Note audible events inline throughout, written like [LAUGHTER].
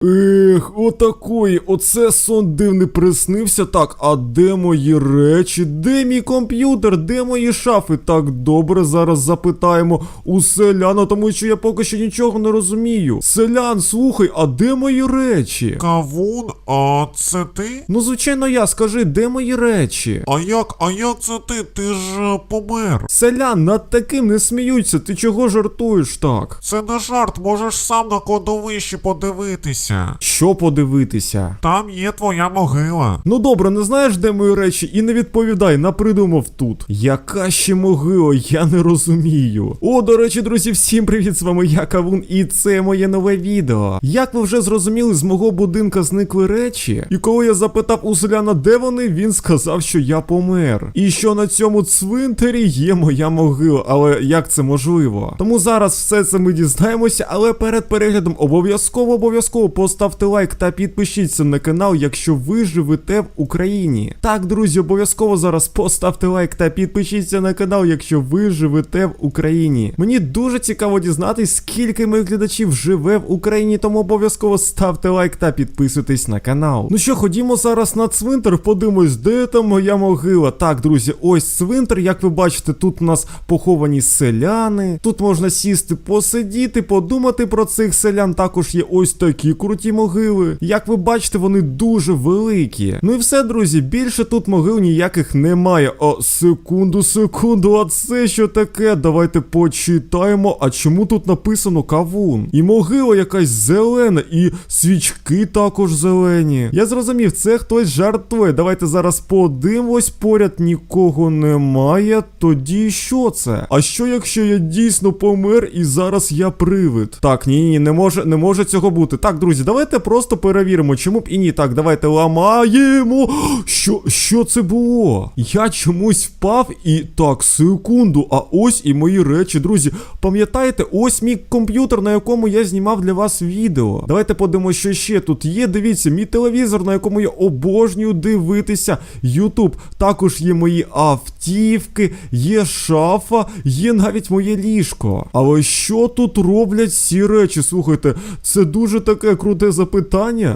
Boo. Ех, отакої, оце сон дивний приснився. Так, а де мої речі? Де мій комп'ютер? Де мої шафи? Так, добре, зараз запитаємо у селяна, тому що я поки що нічого не розумію. Селян, слухай, а де мої речі? Кавун, а це ти? Ну, звичайно, я скажи, де мої речі? А як, а як це ти? Ти ж е, помер. Селян, над таким не сміються, ти чого жартуєш так? Це не жарт, можеш сам на кладовищі подивитися. Що подивитися? Там є твоя могила. Ну добре, не знаєш, де мої речі, і не відповідай, напридумав тут. Яка ще могила, я не розумію. О, до речі, друзі, всім привіт! З вами я Кавун, і це моє нове відео. Як ви вже зрозуміли, з мого будинка зникли речі. І коли я запитав у селяна, де вони, він сказав, що я помер. І що на цьому цвинтарі є моя могила. Але як це можливо? Тому зараз все це ми дізнаємося, але перед переглядом обов'язково обов'язково поставте лайк та підпишіться на канал, якщо ви живете в Україні. Так, друзі, обов'язково зараз поставте лайк та підпишіться на канал, якщо ви живете в Україні. Мені дуже цікаво дізнатись, скільки моїх глядачів живе в Україні, тому обов'язково ставте лайк та підписуйтесь на канал. Ну що, ходімо зараз на цвинтар, подивимось, де там моя могила. Так, друзі, ось цвинтар, як ви бачите, тут у нас поховані селяни. Тут можна сісти, посидіти, подумати про цих селян. Також є ось такі круті могили. Як ви бачите, вони дуже великі. Ну і все, друзі, більше тут могил ніяких немає. О, секунду, секунду, а це що таке? Давайте почитаємо. А чому тут написано кавун? І могила якась зелена, і свічки також зелені. Я зрозумів, це хтось жартує. Давайте зараз подивимось, поряд нікого немає. Тоді що це? А що якщо я дійсно помер і зараз я привид? Так, ні, ні, не може, не може цього бути. Так, друзі, давайте просто перевіримо, чому б і ні. Так, давайте ламаємо. Що, що це було? Я чомусь впав і так, секунду. А ось і мої речі, друзі. Пам'ятаєте, ось мій комп'ютер, на якому я знімав для вас відео. Давайте подивимося, що ще тут є. Дивіться, мій телевізор, на якому я обожнюю дивитися. Ютуб. Також є мої автівки, є шафа, є навіть моє ліжко. Але що тут роблять ці речі? Слухайте, це дуже таке круте запитання,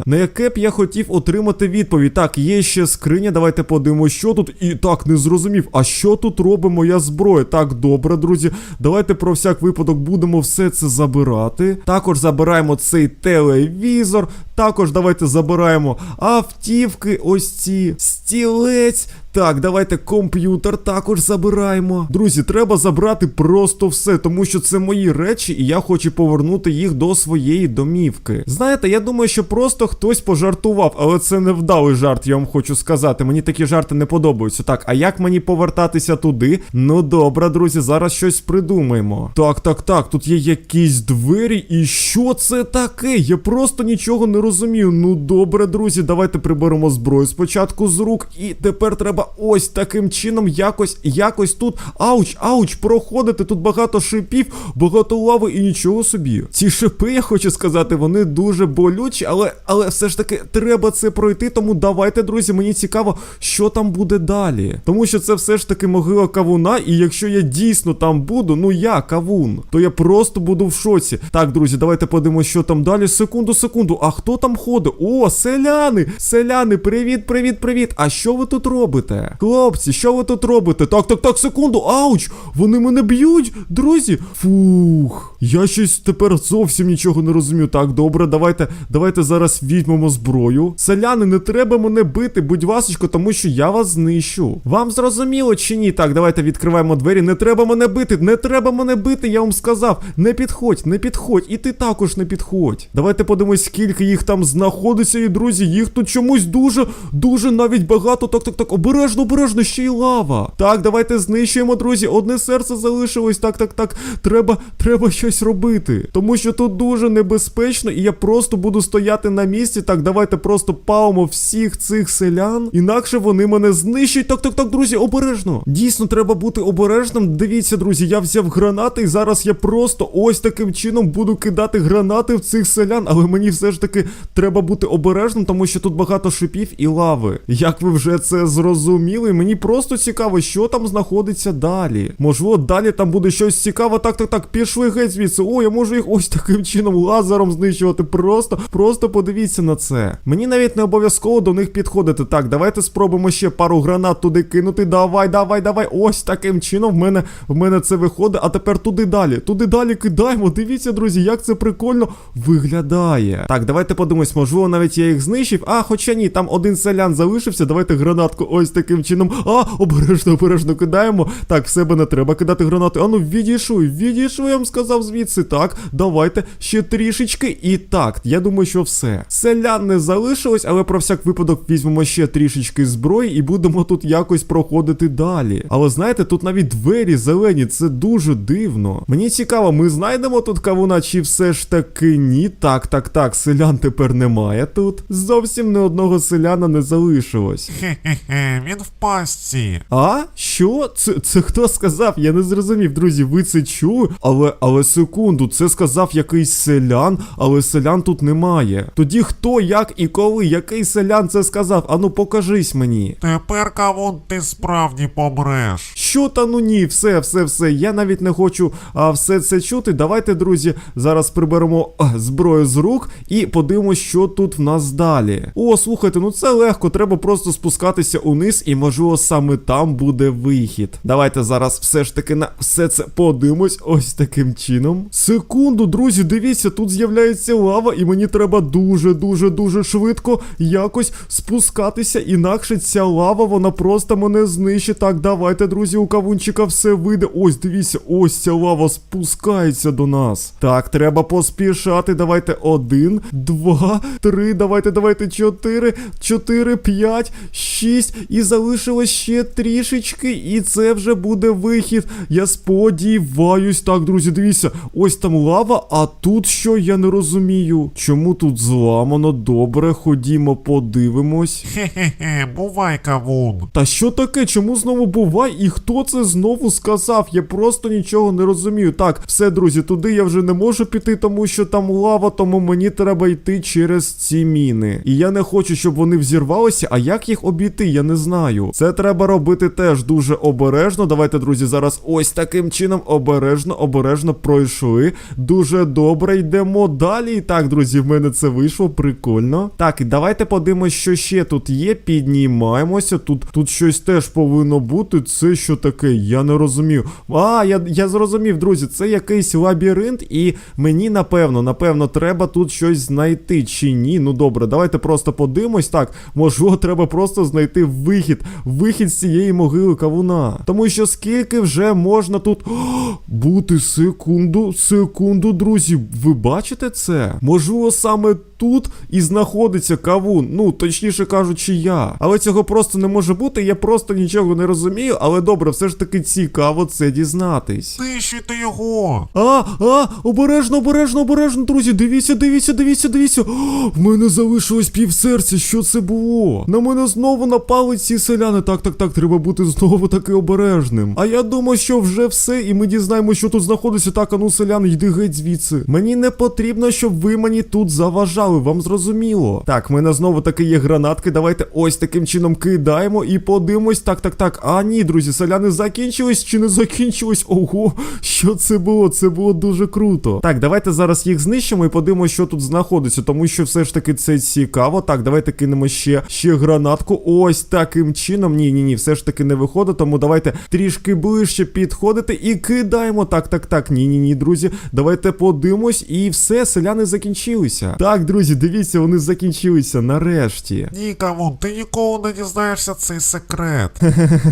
на яке б я хотів отримати відповідь. Так, є ще скриня. Давайте подивимося, що тут. І так, не зрозумів. А що тут робить моя зброя? Так, добре, друзі. Давайте про всяк випадок будемо все це забирати. Також забираємо цей телевізор. Також давайте забираємо автівки, ось ці стілець. Так, давайте комп'ютер також забираємо. Друзі, треба забрати просто все, тому що це мої речі, і я хочу повернути їх до своєї домівки. Знаєте, я думаю, що просто хтось пожартував, але це не вдалий жарт, я вам хочу сказати. Мені такі жарти не подобаються. Так, а як мені повертатися туди? Ну добре, друзі, зараз щось придумаємо. Так, так, так, тут є якісь двері, і що це таке? Я просто нічого не розумію. Ну добре, друзі, давайте приберемо зброю спочатку з рук, і тепер треба ось таким чином якось, якось тут. Ауч, ауч, проходити. Тут багато шипів, багато лави і нічого собі. Ці шипи, я хочу сказати, вони дуже болючі, але, але все ж таки треба це пройти. Тому давайте, друзі, мені цікаво, що там буде далі. Тому що це все ж таки могила кавуна, і якщо я дійсно там буду, ну я кавун, то я просто буду в шоці. Так, друзі, давайте подивимося, що там далі. Секунду, секунду. А хто там ходить? О, селяни! Селяни, привіт, привіт, привіт. А що ви тут робите? Хлопці, що ви тут робите? Так, так, так, секунду. Ауч! Вони мене б'ють, друзі. Фух. Я щось тепер зовсім нічого не розумію. Так, добре, давайте, давайте зараз візьмемо зброю. Селяни, не треба мене бити, будь ласочко, тому що я вас знищу. Вам зрозуміло чи ні? Так, давайте відкриваємо двері. Не треба мене бити, не треба мене бити, я вам сказав. Не підходь, не підходь, і ти також не підходь. Давайте подивимось, скільки їх там знаходиться, і друзі, їх тут чомусь дуже, дуже навіть багато. Так, так, так, обережно, обережно, ще й лава. Так, давайте знищуємо, друзі. Одне серце залишилось. Так, так, так. Треба, треба щось робити. Тому що тут дуже небезпечно, і я просто буду стояти на місці. Так, давайте просто палимо всіх цих селян. Інакше вони мене знищать. Так, так, так, друзі, обережно. Дійсно, треба бути обережним. Дивіться, друзі, я взяв гранати, і зараз я просто ось таким чином буду кидати гранати в цих селян. Але мені все ж таки треба бути обережним, тому що тут багато шипів і лави. Як ви вже це зрозуміли, мені просто цікаво, що там знаходиться далі. Можливо, далі там буде щось цікаве. Так, так, так, пішли геть звідси. О, я можу їх ось таким чином лазером знищувати. Просто, просто подивіться на це. Мені навіть не обов'язково до них підходити. Так, давайте спробуємо ще пару гранат туди кинути. Давай, давай, давай. Ось таким чином в мене в мене це виходить. А тепер туди далі. Туди далі кидаємо. Дивіться, друзі, як це прикольно виглядає. Так, давайте подивимось, можливо, навіть я їх знищив. А, хоча ні, там один селян залишився. Давайте гранатку ось таким чином. А, обережно, обережно кидаємо. Так, в себе не треба кидати гранати. Ану, відійшли, відійшли, я вам сказав звідси. Так, давайте ще трішечки. І так, я думаю, що все. Селян не залишилось, але про всяк випадок візьмемо ще трішечки зброї і будемо тут якось проходити далі. Але знаєте, тут навіть двері зелені, це дуже дивно. Мені цікаво, ми знайдемо тут кавуна, чи все ж таки ні. Так, так, так, селян тепер немає тут. Зовсім не одного селяна не залишилось. Хе-хе-хе, він в пастці. А? Що? Це, це хто сказав? Я не зрозумів, друзі, ви це чули? Але, але секунду, це сказав якийсь селян, але селян тут немає. Тоді хто, як і коли? Який селян це сказав? Ану покажись мені. Тепер кавун ти справді помреш. Що та ну ні, все, все, все. Я навіть не хочу а, все це чути. Давайте, друзі, зараз приберемо а, зброю з рук і подивимося, що тут в нас далі. О, слухайте, ну це легко. Треба просто спускатися униз, і можливо саме там буде вихід. Давайте зараз все ж таки на все це подивимось. Ось таким чином. Секунду, друзі, дивіться, тут з'являється лава, і мені треба дуже, дуже, дуже швидко якось спускатися. Інакше ця лава, вона просто мене знищить. Так, давайте, друзі, у кавунчика все вийде. Ось, дивіться, ось ця лава спускається до нас. Так, треба поспішати. Давайте один, два, три, давайте, давайте, чотири, чотири, п'ять, шість. І залишилось ще трішечки. І це вже буде вихід. Я сподіваюсь. Так, друзі, дивіться, ось там лава, а тут що я не розумію. Чому тут зламано? Добре, ходімо, подивимось. Хе-хе-хе, бувай кавун. Та що таке? Чому знову бувай? І хто це знову сказав? Я просто нічого не розумію. Так, все, друзі, туди я вже не можу піти, тому що там лава, тому мені треба йти через ці міни. І я не хочу, щоб вони взірвалися. А як їх обійти? Я не знаю. Це треба робити теж дуже обережно. Давайте, друзі, зараз ось таким чином обережно, обережно пройшли. Дуже добре йдемо далі. Так, друзі, в мене це вийшло. Прикольно. Так, і давайте подивимось, що ще тут є. Піднімаємося. Тут, тут щось теж повинно бути. Це що таке? Я не розумію. А, я, я зрозумів, друзі, це якийсь лабіринт, і мені напевно, напевно, треба тут щось знайти чи ні. Ну добре, давайте просто подивимось. Так, можливо, треба просто знайти вихід. Вихід з цієї могили кавуна. Тому що скільки вже можна тут [GASPS] бути секунду, секунду, друзі. Ви бачите це? Можливо, саме тут і знаходиться кавун. Ну, точніше кажучи, я. Але цього просто не може бути. Я просто нічого не розумію. Але добре, все ж таки цікаво це дізнатись. Знищуйте його. А, а, обережно, обережно, обережно, друзі. Дивіться, дивіться, дивіться, дивіться. О, в мене залишилось півсерця. Що це було? На мене знову напали ці селяни. Так, так, так, треба бути знову таки обережним. А я думаю, що вже все, і ми дізнаємося, що тут знаходиться. Так, а ну, селяни, йди геть звідси. Мені не потрібно, щоб ви мені тут заважали. Вам зрозуміло. Так, в мене знову таки є гранатки. Давайте ось таким чином кидаємо і подивимось. Так, так, так. А ні, друзі, селяни закінчились чи не закінчились? Ого, що це було? Це було дуже круто. Так, давайте зараз їх знищимо і подивимося, що тут знаходиться, тому що все ж таки це цікаво. Так, давайте кинемо ще, ще гранатку. Ось таким чином. Ні, ні, ні, все ж таки не виходить. Тому давайте трішки ближче підходити і кидаємо. Так, так, так. Ні, ні, ні, друзі. Давайте подивимось, і все, селяни закінчилися. Так, друзі, дивіться, вони закінчилися нарешті. Ні, камон, ти ніколи не дізнаєшся цей секрет.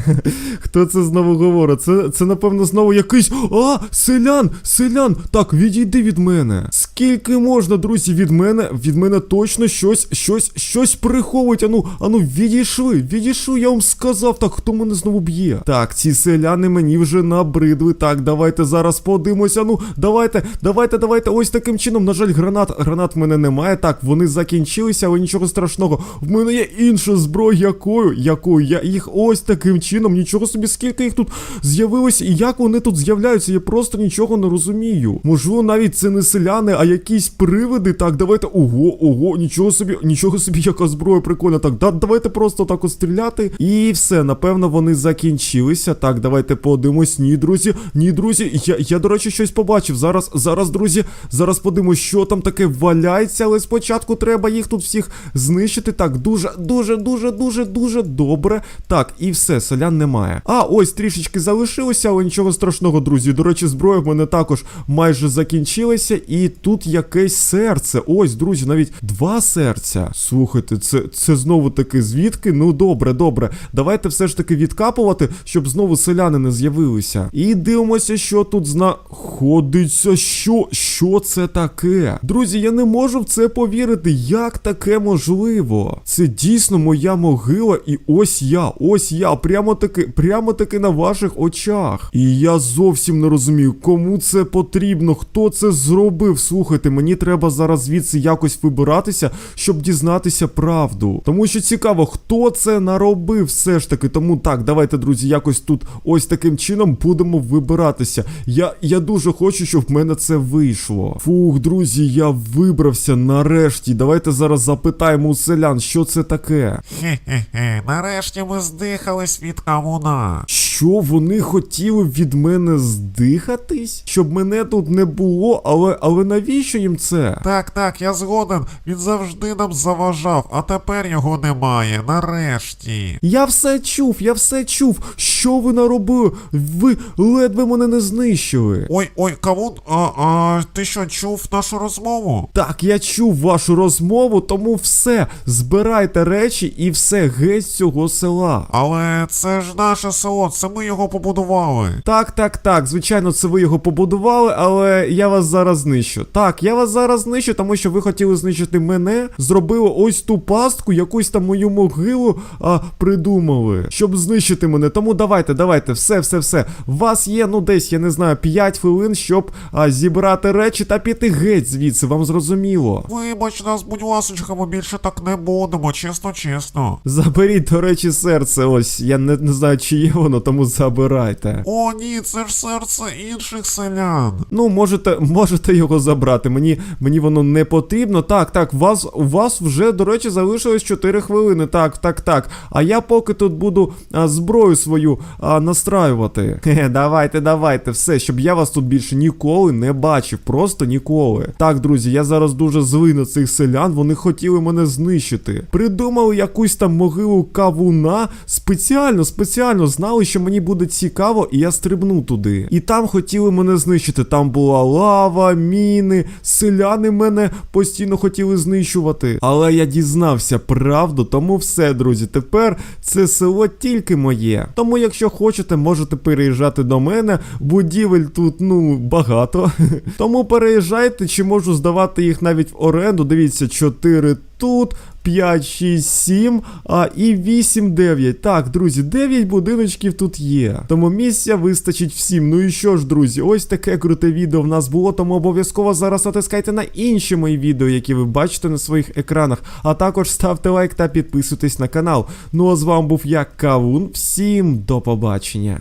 [LAUGHS] Хто це знову говорить? Це, це напевно знову якийсь. А, селян! Селян! Так, відійди від мене. Скільки можна, друзі, від мене? Від мене точно щось, щось, щось приховують. Ану, ану, відійшли, відійшли, я вам сказав. Так, хто мене знову б'є? Так, ці селяни мені вже набридли. Так, давайте зараз подивимося. Ну, давайте, давайте, давайте. Ось таким чином. На жаль, гранат, гранат в мене немає. Так, вони закінчилися, але нічого страшного. В мене є інша зброя, якою, якою я їх ось таким чином. Нічого собі, скільки їх тут з'явилося, і як вони тут з'являються, я просто нічого не розумію. Можливо, навіть це не селяни, а якісь привиди. Так, давайте. Ого, ого, нічого собі, нічого собі, яка зброя прикольна. Так, да, давайте просто так от стріляти. І все, напевно, вони закінчилися. Так, давайте подивимось. Ні, друзі, ні, друзі. Я, я, до речі, щось побачив. Зараз, зараз, друзі, зараз подивимось, що там таке валяється, але спочатку треба їх тут всіх знищити. Так, дуже, дуже, дуже, дуже, дуже добре. Так, і все, селян немає. А, ось трішечки залишилося, але нічого страшного, друзі. До речі, зброя в мене також майже закінчилася. І тут якесь серце. Ось, друзі, навіть два серця. Слухайте, це, це знову таки звідки? Ну, добре, добре. Давайте все ж таки відкапувати, щоб знову селяни не з'явилися. І дивимося, що тут знаходиться. Що? Що це таке? Друзі, я не можу в це повірити. Як таке можливо? Це дійсно моя могила, і ось я, ось я, прямо таки, прямо таки на ваших очах. І я зовсім не розумію, кому це потрібно, хто це зробив. Слухайте, мені треба зараз звідси якось вибиратися, щоб дізнатися правду. Тому що цікаво, хто це наробив все ж таки. Тому так, давайте, друзі, якось тут ось таким чином будемо вибиратися. Я, я дуже хочу, щоб в мене це вийшло. Фух, друзі, я вибрався нарешті. Давайте зараз запитаємо у селян, що це таке. Хе-хе-хе, нарешті ми здихались від кавуна. Що вони хотіли від мене здихатись? Щоб мене тут не було, але але навіщо їм це? Так, так, я згоден. Він завжди нам заважав, а тепер його немає. Нарешті. Я все чув, я все чув. Що ви наробили? Ви ледве мене не знищили. Ой, ой, кавун, а, а ти що, чув нашу розмову? Так, я чув вашу розмову, тому все, збирайте речі і все геть з цього села. Але це ж наше село, це ми його побудували. Так, так, так. Звичайно, це ви його побудували, але я вас зараз знищу. Так, я вас зараз знищу, тому що ви хотіли знищити мене, зробили ось ту пастку, якусь там мою могилу а, придумали, щоб знищити мене. Тому давайте, давайте, все, все, все. У вас є, ну десь, я не знаю, 5 хвилин, щоб а, зібрати речі та піти геть звідси, вам зрозуміло. Вибач нас, будь ласочка, ми більше так не будемо, чесно, чесно. Заберіть, до речі, серце. Ось, я не, не знаю, чи є воно, тому забирайте. О, ні, це ж серце інших селян. Ну, можете, можете його забрати. Мені, мені воно не потрібно. Так, так, вас, у вас вже, до речі, залишилось 4 хвилини. Так, так, так. А я поки тут буду а, зброю свою а, настраювати. Хе, давайте, давайте, все, щоб я вас тут більше ніколи не бачив. Просто ніколи. Так, друзі, я зараз дуже злий на цих селян. Вони хотіли мене знищити. Придумали якусь там могилу кавуна. Спеціально, спеціально знали, що мені буде цікаво, і я стрибну туди. І там хотіли мене знищити. Там була лава, міни, селяни мене постійно хотіли знищувати. Але я дізнався правду, тому все, друзі. Тепер це село тільки моє. Тому, якщо хочете, можете переїжджати до мене. Будівель тут, ну, багато. [LAUGHS] Тому переїжджайте, чи можу здавати їх навіть в оренду. Дивіться, 4 тут. 5, 6, 7, а і 8, 9. Так, друзі, 9 будиночків тут є. Тому місця вистачить всім. Ну і що ж, друзі, ось таке круте відео в нас було. Тому обов'язково зараз натискайте на інші мої відео, які ви бачите на своїх екранах. А також ставте лайк та підписуйтесь на канал. Ну а з вами був я, Кавун. Всім до побачення.